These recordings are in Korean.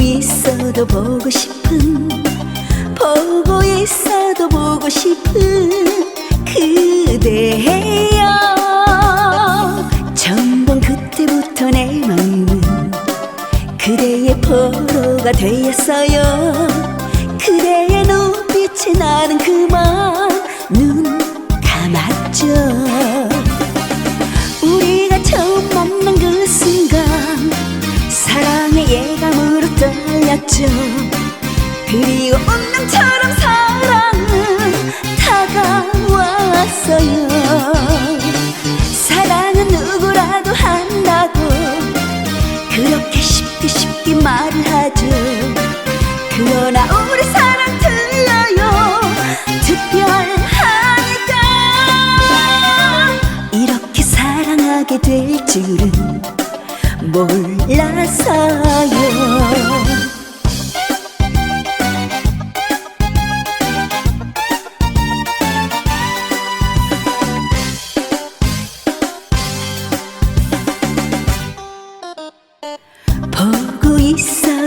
있어도 보고 싶은 보고 있어도 보고 싶은 그대예요. 전번 그때부터 내 마음은 그대의 포로가 되었어요. 그대의 눈빛에 나는 그만 떨렸죠 그리고 운명처럼 사랑은 다가왔어요. 사랑은 누구라도 한다고. 그렇게 쉽게 쉽게 말을 하죠. 그러나 우리 사랑 틀려요. 특별하니까. 이렇게 사랑하게 될 줄은 몰랐어요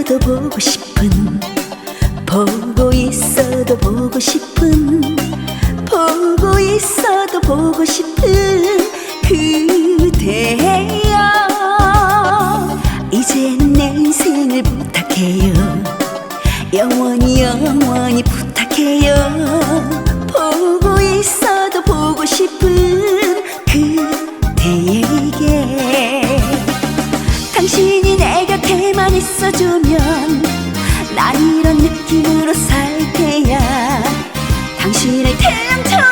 있어도 보고 싶은 보고 있어도 보고 싶은 보고 있어도 보고 싶은 그대여. 이제는 내 인생을 부탁해요. 영원히 영원히 부탁해요. 보고 있어도 보고 싶은 그대에게. 당신이 내 곁에만 있어주면 난 이런 느낌으로 살 테야. 당신을 태양처럼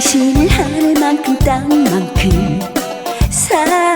당신을 하늘만큼 땅만큼 사랑